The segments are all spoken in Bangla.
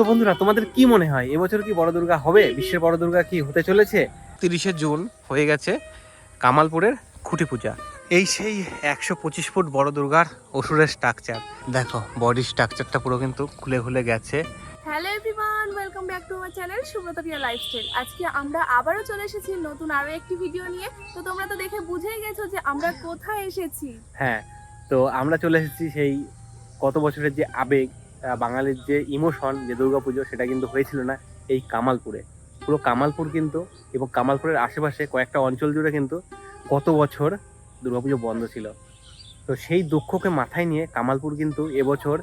তো বন্ধুরা তোমাদের কি মনে হয়? এবছর কি বড় দুর্গা হবে? বিশ্বের বড় দুর্গা কি হতে চলেছে? তিরিশে জুন হয়ে গেছে কামালপুরের খুঁটি পূজা। এই সেই একশো পঁচিশ ফুট বড় দুর্গার অসুরের স্ট্রাকচার দেখো বডি স্ট্রাকচারটা পুরো কিন্তু খুলে খুলে গেছে। Hello everyone welcome back to আমার চ্যানেল সুব্রতা প্রিয়া লাইফস্টাইল আজকে আমরা আবারও চলে এসেছি নতুন আরও একটি ভিডিও নিয়ে। তো তোমরা তো দেখে বুঝেই গেছো যে আমরা কোথায় এসেছি। হ্যাঁ তো আমরা চলে এসেছি সেই কত বছরের যে আবেগ বাঙালির যে ইমোশন, যে দুর্গাপুজো, সেটা কিন্তু হয়েছিল না এই কামালপুরে। পুরো কামালপুর কিন্তু এবং কামালপুরের আশেপাশে কয়েকটা অঞ্চল জুড়ে কিন্তু কত বছর দুর্গাপুজো বন্ধ ছিল। তো সেই দুঃখকে মাথায় নিয়ে কামালপুর কিন্তু এবছর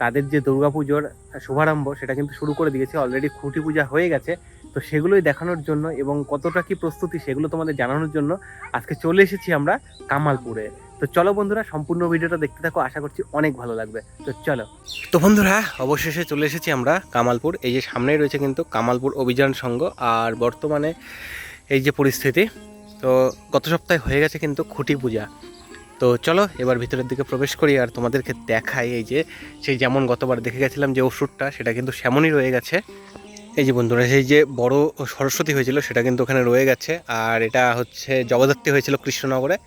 তাদের যে দুর্গাপুজোর শুভারম্ভ, সেটা কিন্তু শুরু করে দিয়েছে। অলরেডি খুঁটি পূজা হয়ে গেছে। তো সেগুলোই দেখানোর জন্য এবং কতটা কি প্রস্তুতি, সেগুলো তোমাদের জানানোর জন্য আজকে চলে এসেছি আমরা কামালপুরে। তো চলো বন্ধুরা, সম্পূর্ণ ভিডিওটা দেখতে থাকো, আশা করছি অনেক ভালো লাগবে। তো চলো। তো বন্ধুরা, অবশেষে চলে এসেছি আমরা কামালপুর। এই যে সামনেই রয়েছে কিন্তু কামালপুর অভিযান সংঘ, আর বর্তমানে এই যে পরিস্থিতি, তো গত সপ্তাহে হয়ে গেছে কিন্তু খুঁটি পূজা। তো চলো, এবার ভিতরের দিকে প্রবেশ করি, আর তোমাদেরকে দেখাই এই যে, সেই যেমন গতবার দেখে গেছিলাম যে ওষুধটা, সেটা কিন্তু সেমনই রয়ে গেছে। এই যে বন্ধুরা, সেই যে বড় সরস্বতী হয়েছিল, সেটা কিন্তু ওখানে রয়ে গেছে। আর এটা হচ্ছে জগদ্ধাত্রী হয়েছিল কৃষ্ণনগরে।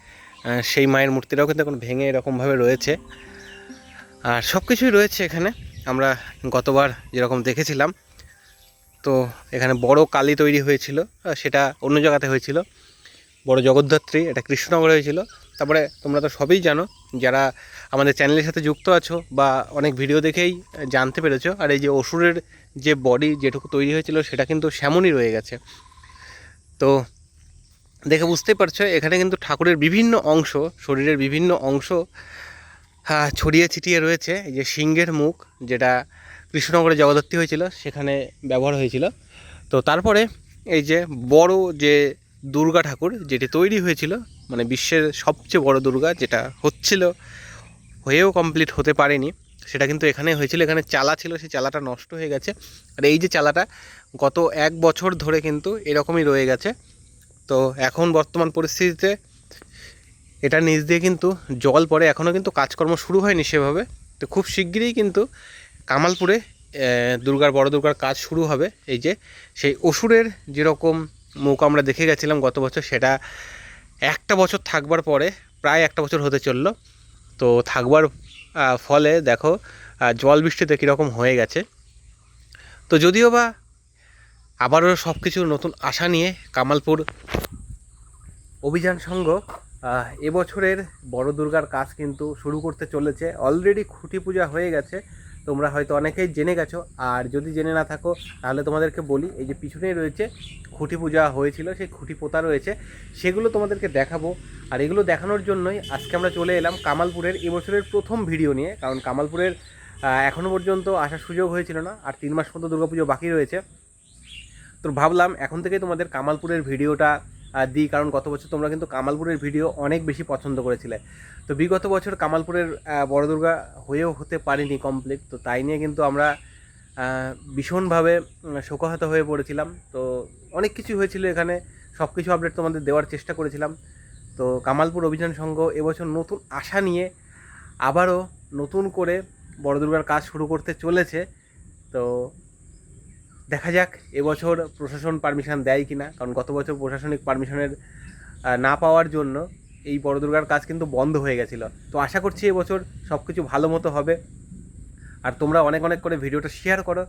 সেই মায়ের মূর্তিটাও কিন্তু এখন ভেঙে এরকমভাবে রয়েছে। আর সব কিছুই রয়েছে এখানে। আমরা গতবার যেরকম দেখেছিলাম, তো এখানে বড় কালী তৈরি হয়েছিল সেটা অন্য জায়গাতে হয়েছিল। বড় জগদ্ধাত্রী, এটা কৃষ্ণনগরে হয়েছিল। তারপরে তোমরা তো সবই জানো, যারা আমাদের চ্যানেলের সাথে যুক্ত আছো বা অনেক ভিডিও দেখেই জানতে পেরেছ, আর এই যে অসুরের যে বডি যেটুকু তৈরি হয়েছিল, সেটা কিন্তু সেমনই রয়ে গেছে। তো দেখে বুঝতেই পারছ, এখানে কিন্তু ঠাকুরের বিভিন্ন অংশ, শরীরের বিভিন্ন অংশ ছড়িয়ে ছিটিয়ে রয়েছে। এই যে সিংহের মুখ, যেটা কৃষ্ণনগরে জগদ্ধাত্রী হয়েছিল, সেখানে ব্যবহার হয়েছিল। তো তারপরে এই যে বড় যে দুর্গা ঠাকুর, যেটি তৈরি হয়েছিল মানে বিশ্বের সবচেয়ে বড় দুর্গা, যেটা হচ্ছিল, হয়েও কমপ্লিট হতে পারেনি। সেটা কিন্তু এখানে হয়েছিল, এখানে চালা ছিল, সেই চালাটা নষ্ট হয়ে গেছে। আর এই যে চালাটা গত এক বছর ধরে কিন্তু এরকমই রয়ে গেছে। তো এখন বর্তমান পরিস্থিতিতে এটা নিচ দিয়ে কিন্তু জল পড়ে। এখনও কিন্তু কাজকর্ম শুরু হয়নি সেভাবে। তো খুব শিগগিরই কিন্তু কামালপুরে দুর্গার, বড় দুর্গার কাজ শুরু হবে। এই যে সেই অসুরের যেরকম মুখ আমরা দেখে গেছিলাম গত বছর, সেটা একটা বছর থাকবার পরে, প্রায় একটা বছর হতে চলল। তো থাকবার ফলে দেখো জল বৃষ্টিতে কীরকম হয়ে গেছে। তো যদিও বা আবারও সব কিছু নতুন আশা নিয়ে কামালপুর অভিযান সংঘ এবছরের বড় দুর্গার কাজ কিন্তু শুরু করতে চলেছে। অলরেডি খুঁটি পূজা হয়ে গেছে। তোমরা হয়তো অনেকেই জেনে গেছো। আর যদি জেনে না থাকো, তাহলে তোমাদেরকে বলি, এই যে পিছনেই রয়েছে খুঁটি পূজা হয়েছিল, সেই খুঁটি পোতা রয়েছে। সেগুলো তোমাদেরকে দেখাবো। আর এগুলো দেখানোর জন্যই আজকে আমরা চলে এলাম কামালপুরের এবছরের প্রথম ভিডিও নিয়ে। কারণ কামালপুরের এখনও পর্যন্ত আসার সুযোগ হয়েছিল না। আর তিন মাস মতো দুর্গাপুজো বাকি রয়েছে। তো ভাবলাম, এখন থেকে তোমাদের কামালপুরের ভিডিওটা দিই কারণ গত বছর তোমরা কিন্তু কামালপুরের ভিডিও অনেক বেশি পছন্দ করেছিলে। তো বিগত বছর কামালপুরের বড় দুর্গা হয়েও হতে পারিনি কমপ্লিট তো তাই নিয়ে কিন্তু আমরা ভীষণভাবে শোকাহত হয়ে পড়েছিলাম। তো অনেক কিছু হয়েছিল এখানে সব কিছু আপডেট তোমাদের দেওয়ার চেষ্টা করেছিলাম। তো কামালপুর অভিযান সংঘ এবছর নতুন আশা নিয়ে আবারও নতুন করে বড় দুর্গার কাজ শুরু করতে চলেছে। তো দেখা যাক এবছর প্রশাসন পারমিশন দেয় কি না কারণ গত বছর প্রশাসনিক পারমিশনের না পাওয়ার জন্য এই বড় দুর্গার কাজ কিন্তু বন্ধ হয়ে গেছিল। তো আশা করছি এবছর সব কিছু ভালো মতো হবে। আর তোমরা অনেক অনেক করে ভিডিওটা শেয়ার করো,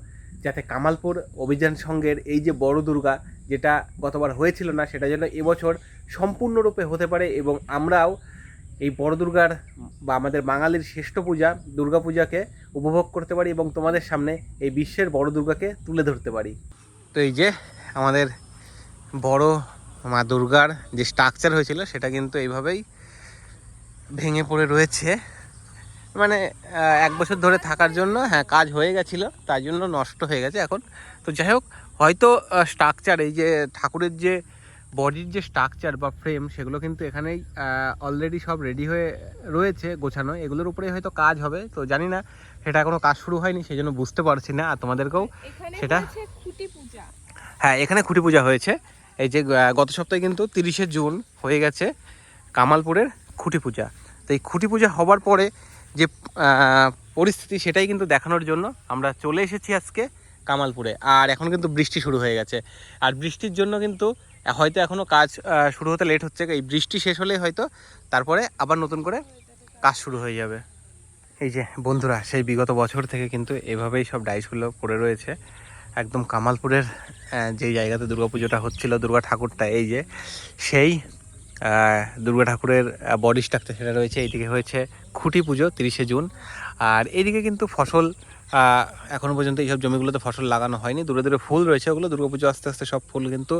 যাতে কামালপুর অভিযান সংঘের এই যে বড় দুর্গা যেটা গতবার হয়েছিল না, সেটা যেন এবছর সম্পূর্ণরূপে হতে পারে এবং আমরাও এই বড় দুর্গার বা আমাদের বাঙালির শ্রেষ্ঠ পূজা, দুর্গা পূজাকে উপভোগ করতে পারি এবং তোমাদের সামনে এই বিশ্বের বড় দুর্গাকে তুলে ধরতে পারি। তো এই যে আমাদের বড় মা দুর্গার যে স্ট্রাকচার হয়েছিল, সেটা কিন্তু এইভাবেই ভেঙে পড়ে রয়েছে। মানে এক বছর ধরে থাকার জন্য হ্যাঁ কাজ হয়ে গেছিল তাই জন্য নষ্ট হয়ে গেছে এখন। তো যাই হোক, হয়তো স্ট্রাকচার এই যে ঠাকুরের যে বডির যে স্ট্রাকচার বা ফ্রেম সেগুলো কিন্তু এখানেই অলরেডি সব রেডি হয়ে রয়েছে গোছানো। এগুলোর উপরেই হয়তো কাজ হবে তো জানি না সেটা এখনও কাজ শুরু হয়নি সেই জন্য বুঝতে পারছি না। আর তোমাদেরকেও সেটা- খুঁটি পূজা। হ্যাঁ এখানে খুঁটি পূজা হয়েছে। এই যে গত সপ্তাহে কিন্তু তিরিশে জুন হয়ে গেছে কামালপুরের খুঁটি পূজা। তো এই খুঁটি পূজা হবার পরে যে পরিস্থিতি সেটাই কিন্তু দেখানোর জন্য আমরা চলে এসেছি আজকে কামালপুরে। আর এখন কিন্তু বৃষ্টি শুরু হয়ে গেছে। আর বৃষ্টির জন্য কিন্তু হয়তো এখনও কাজ শুরু হতে লেট হচ্ছে। এই বৃষ্টি শেষ হলেই হয়তো তারপরে আবার নতুন করে কাজ শুরু হয়ে যাবে। এই যে বন্ধুরা, সেই বিগত বছর থেকে কিন্তু এভাবেই সব ডাইসগুলো পড়ে রয়েছে। একদম কামালপুরের যেই জায়গাতে দুর্গাপুজোটা হচ্ছিল, দুর্গা ঠাকুরটা, এই যে সেই দুর্গা ঠাকুরের বডি স্ট্রাকচার সেটা রয়েছে। এইদিকে হয়েছে খুঁটি পুজো তিরিশে জুন। আর এইদিকে কিন্তু ফসল আহ, এখনও পর্যন্ত এইসব জমিগুলোতে ফসল লাগানো হয়নি। দূরে দূরে ফুল রয়েছে ওগুলো দুর্গাপুজো আস্তে আস্তে সব ফুল কিন্তু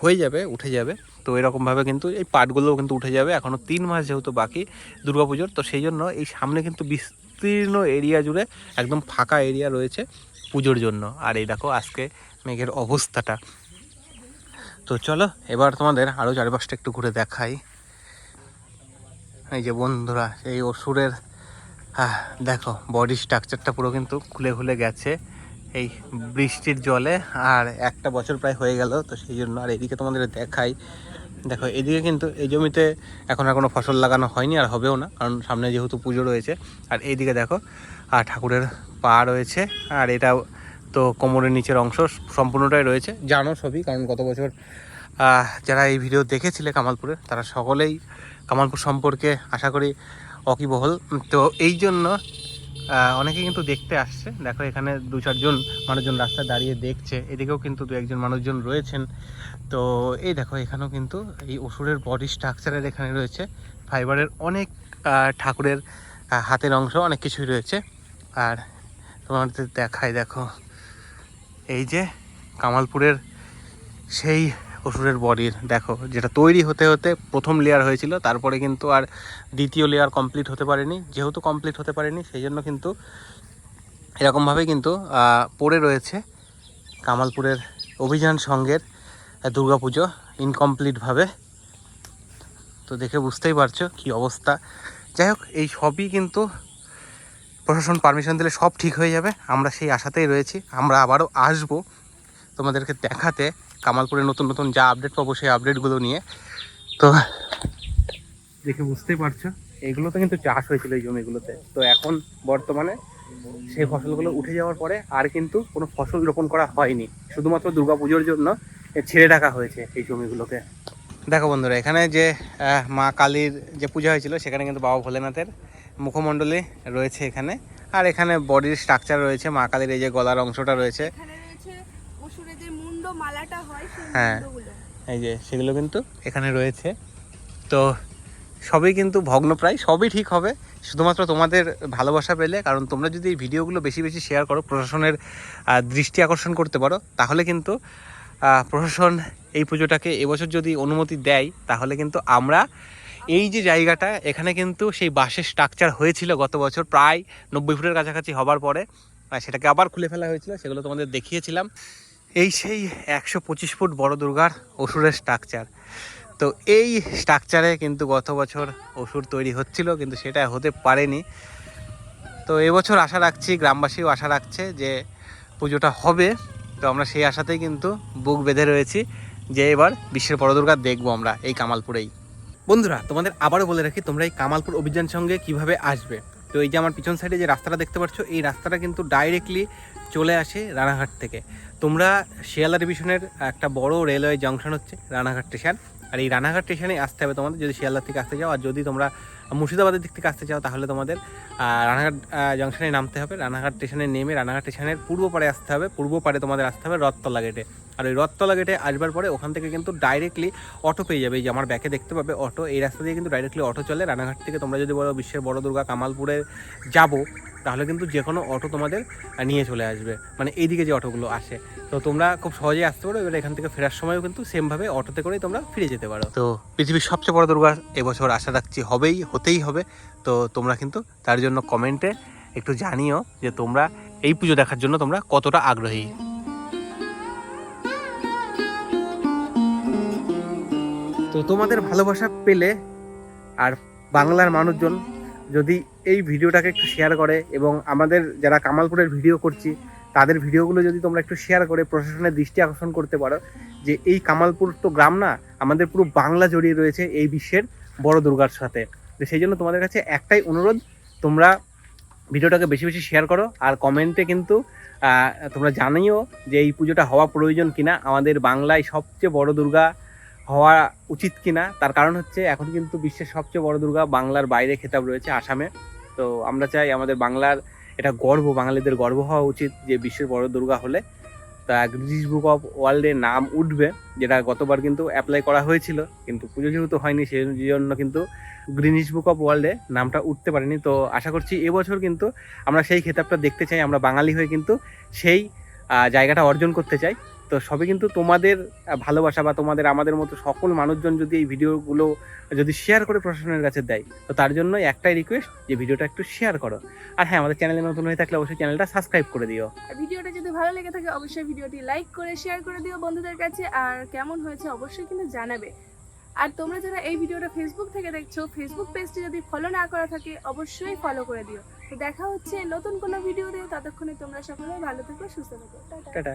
হয়ে যাবে উঠে যাবে। তো এরকমভাবে কিন্তু এই পাটগুলোও কিন্তু উঠে যাবে। এখনও তিন মাস যেহেতু বাকি দুর্গাপুজোর তো সেই জন্য এই সামনে কিন্তু বিস্তীর্ণ এরিয়া জুড়ে একদম ফাঁকা এরিয়া রয়েছে পুজোর জন্য। আর এই দেখো আজকে মেঘের অবস্থাটা। তো চলো এবার তোমাদের আরও চারপাশটা একটু ঘুরে দেখাই। এই যে বন্ধুরা এই অসুরের আহ, দেখো বডি স্ট্রাকচারটা পুরো কিন্তু খুলে খুলে গেছে। এই বৃষ্টির জলে আর একটা বছর প্রায় হয়ে গেল তো সেই জন্য আর এদিকে তোমাদের দেখাই। দেখো এদিকে কিন্তু এই জমিতে এখন আর কোনো ফসল লাগানো হয়নি আর হবেও না কারণ সামনে যেহেতু পুজো রয়েছে। আর এইদিকে দেখো আর ঠাকুরের পা রয়েছে আর এটাও তো কোমরের নিচের অংশ সম্পূর্ণটাই রয়েছে। জানো সবই কারণ গত বছর যারা এই ভিডিও দেখেছিলে কামালপুরে তারা সকলেই কামালপুর সম্পর্কে আশা করি অকিবহল। তো এই জন্য অনেকে কিন্তু দেখতে আসছে। দেখো, এখানে দু চারজন মানুষজন রাস্তায় দাঁড়িয়ে দেখছে। এদিকেও কিন্তু দু একজন মানুষজন রয়েছেন। তো এই দেখো, এখানেও কিন্তু এই অসুরের বডি স্ট্রাকচারের এখানে রয়েছে। ফাইবারের অনেক ঠাকুরের হাতের অংশ, অনেক কিছুই রয়েছে। আর তোমাদের দেখায় দেখো, এই যে কামালপুরের সেই অসুরের বডির, দেখো, যেটা তৈরি হতে হতে প্রথম লেয়ার হয়েছিল, তারপরে কিন্তু আর দ্বিতীয় লেয়ার কমপ্লিট হতে পারেনি। যেহেতু কমপ্লিট হতে পারেনি, সেই জন্য কিন্তু এরকমভাবে কিন্তু পড়ে রয়েছে কামালপুরের অভিযান সঙ্গের দুর্গাপুজো ইনকমপ্লিটভাবে তো দেখে বুঝতেই পারছ কি অবস্থা। যাই হোক, এই সবই কিন্তু প্রশাসন পারমিশন দিলে সব ঠিক হয়ে যাবে, আমরা সেই আশাতেই রয়েছি, আমরা আবারও আসব। তোমাদেরকে দেখাতে কামালপুরে নতুন নতুন যা আপডেট পাবো সেই আপডেটগুলো নিয়ে। তো দেখে বুঝতেই পারছ এগুলোতে কিন্তু চাষ হয়েছিল এই জমিগুলোতে। তো এখন বর্তমানে সেই ফসলগুলো উঠে যাওয়ার পরে আর কিন্তু কোনো ফসল রোপণ করা হয়নি। শুধুমাত্র দুর্গাপুজোর জন্য ছেড়ে রাখা হয়েছে এই জমিগুলোকে। দেখো বন্ধুরা, এখানে যে মা কালীর যে পূজা হয়েছিল, সেখানে কিন্তু বাবা ভোলেনাথের মুখমণ্ডলী রয়েছে এখানে। আর এখানে বডির স্ট্রাকচার রয়েছে, মা কালীর এই যে গলার অংশটা রয়েছে এখানে রয়েছে অসুরের যে মুন্ড মালাটা হয় হ্যাঁ। এই যে সেগুলো কিন্তু এখানে রয়েছে। তো সবই কিন্তু ভগ্নপ্রায় সবই ঠিক হবে। শুধুমাত্র তোমাদের ভালোবাসা পেলে কারণ তোমরা যদি এই ভিডিওগুলো বেশি বেশি শেয়ার করো প্রশাসনের দৃষ্টি আকর্ষণ করতে পারো তাহলে কিন্তু প্রশাসন এই পুজোটাকে এবছর যদি অনুমতি দেয় তাহলে কিন্তু আমরা এই যে জায়গাটা এখানে কিন্তু সেই বাসের স্ট্রাকচার হয়েছিল গত বছর প্রায় নব্বই ফুটের কাছাকাছি হবার পরে সেটাকে আবার খুলে ফেলা হয়েছিল সেগুলো তোমাদের দেখিয়েছিলাম। এই সেই একশো পঁচিশ ফুট বড় দুর্গার অসুরের স্ট্রাকচার তো এই স্ট্রাকচারে কিন্তু গত বছর অসুর তৈরি হচ্ছিল, কিন্তু সেটা হতে পারেনি। তো এবছর আশা রাখছি, গ্রামবাসীও আশা রাখছে যে পুজোটা হবে। তো আমরা সেই আশাতেই কিন্তু বুক বেঁধে রয়েছি যে এবার বিশ্বের বড় দুর্গা দেখব আমরা এই কামালপুরেই। বন্ধুরা, তোমাদের আবারও বলে রাখি, তোমরা এই কামালপুর অভিযান সঙ্গে কীভাবে আসবে? তো এই যে আমার পিছন সাইডে যে রাস্তাটা দেখতে পাচ্ছ, এই রাস্তাটা কিন্তু ডাইরেক্টলি চলে আসে রানাঘাট থেকে। তোমরা শিয়ালদা ডিভিশনের একটা বড় রেলওয়ে জংশন হচ্ছে রানাঘাট স্টেশন আর এই রানাঘাট স্টেশনে আসতে হবে তোমাদের, যদি শিয়ালদা থেকে আসতে চাও। আর যদি তোমরা মুর্শিদাবাদের দিক থেকে আসতে চাও, তাহলে তোমাদের রানাঘাট জংশনে নামতে হবে। রানাঘাট স্টেশনে নেমে রানাঘাট স্টেশনের পূর্ব পারে আসতে হবে। পূর্ব পারে তোমাদের আসতে হবে রথতলা গেটে আর ওই রথতলা গেটে আসবার পরে ওখান থেকে কিন্তু ডাইরেক্টলি অটো পেয়ে যাবে। এই যে আমার ব্যাকে দেখতে পাবে অটো এই রাস্তা দিয়ে কিন্তু ডাইরেক্টলি অটো চলে। রানাঘাট থেকে তোমরা যদি বলো বিশ্বের বড় দুর্গা কামালপুরে যাব তাহলে কিন্তু যে কোনো অটো তোমাদের নিয়ে চলে আসবে। মানে এইদিকে যে অটোগুলো আসে। তো তোমরা খুব সহজেই আসতে পারো এবার এখান থেকে ফেরার সময়ও কিন্তু সেমভাবে অটোতে করেই তোমরা ফিরে যেতে পারো। তো পৃথিবীর সবচেয়ে বড় দুর্গা এবছর আশা রাখছি হবেই হতেই হবে। তো তোমরা কিন্তু তার জন্য কমেন্টে একটু জানিও যে তোমরা এই পুজো দেখার জন্য তোমরা কতটা আগ্রহী। তো তোমাদের ভালোবাসা পেলে আর বাংলার মানুষজন যদি এই ভিডিওটাকে একটু শেয়ার করে এবং আমাদের যারা কামালপুরের ভিডিও করছি, তাদের ভিডিওগুলো যদি তোমরা একটু শেয়ার করে প্রশাসনের দৃষ্টি আকর্ষণ করতে পারো, যে এই কামালপুর তো গ্রাম না, আমাদের পুরো বাংলা জড়িয়ে রয়েছে এই বিশ্বের বড় দুর্গার সাথে। তো সেই জন্য তোমাদের কাছে একটাই অনুরোধ, তোমরা ভিডিওটাকে বেশি বেশি শেয়ার করো আর কমেন্টে কিন্তু তোমরা জানিও যে এই পুজোটা হওয়া প্রয়োজন কিনা। আমাদের বাংলায় সবচেয়ে বড় দুর্গা হওয়া উচিত কিনা, তার কারণ হচ্ছে এখন কিন্তু বিশ্বের সবচেয়ে বড় দুর্গা বাংলার বাইরে খেতাব রয়েছে আসামে। তো আমরা চাই আমাদের বাংলার এটা গর্ব, বাঙালিদের গর্ব হওয়া উচিত যে বিশ্বের বড় দুর্গা হলে। তা গ্রিনিস বুক অফ ওয়ার্ল্ডে নাম উঠবে, যেটা গতবার কিন্তু অ্যাপ্লাই করা হয়েছিল, কিন্তু পুজো যেহেতু হয়নি সেই জন্য কিন্তু গ্রিনিস বুক অফ ওয়ার্ল্ডে নামটা উঠতে পারেনি। তো আশা করছি এবছর কিন্তু আমরা সেই খেতাবটা দেখতে চাই, আমরা বাঙালি হয়ে কিন্তু সেই জায়গাটা অর্জন করতে চাই। তো সবে কিন্তু তোমাদের ভালোবাসা বা তোমাদের আমাদের মতো সকল মানুষজন যদি এই ভিডিওগুলো যদি শেয়ার করে প্রশাসনের কাছে দেয় তো তার জন্য একটাই রিকোয়েস্ট যে ভিডিওটা একটু শেয়ার করো। আর হ্যাঁ আমাদের চ্যানেলে নতুন হয়ে থাকলে অবশ্যই চ্যানেলটা সাবস্ক্রাইব করে দিও। আর ভিডিওটা যদি ভালো লেগে থাকে অবশ্যই ভিডিওটি লাইক করে শেয়ার করে দিও বন্ধুদের কাছে। আর কেমন হয়েছে অবশ্যই কিন্তু জানাবে। আর তোমরা যারা এই ভিডিওটা ফেসবুক থেকে দেখছ ফেসবুক পেজটি যদি ফলো না করা থাকে অবশ্যই ফলো করে দিও। তো দেখা হচ্ছে নতুন কোনো ভিডিওতে ততক্ষণে তোমরা সকলে ভালো থেকো সুস্থ থেকো। টাটা।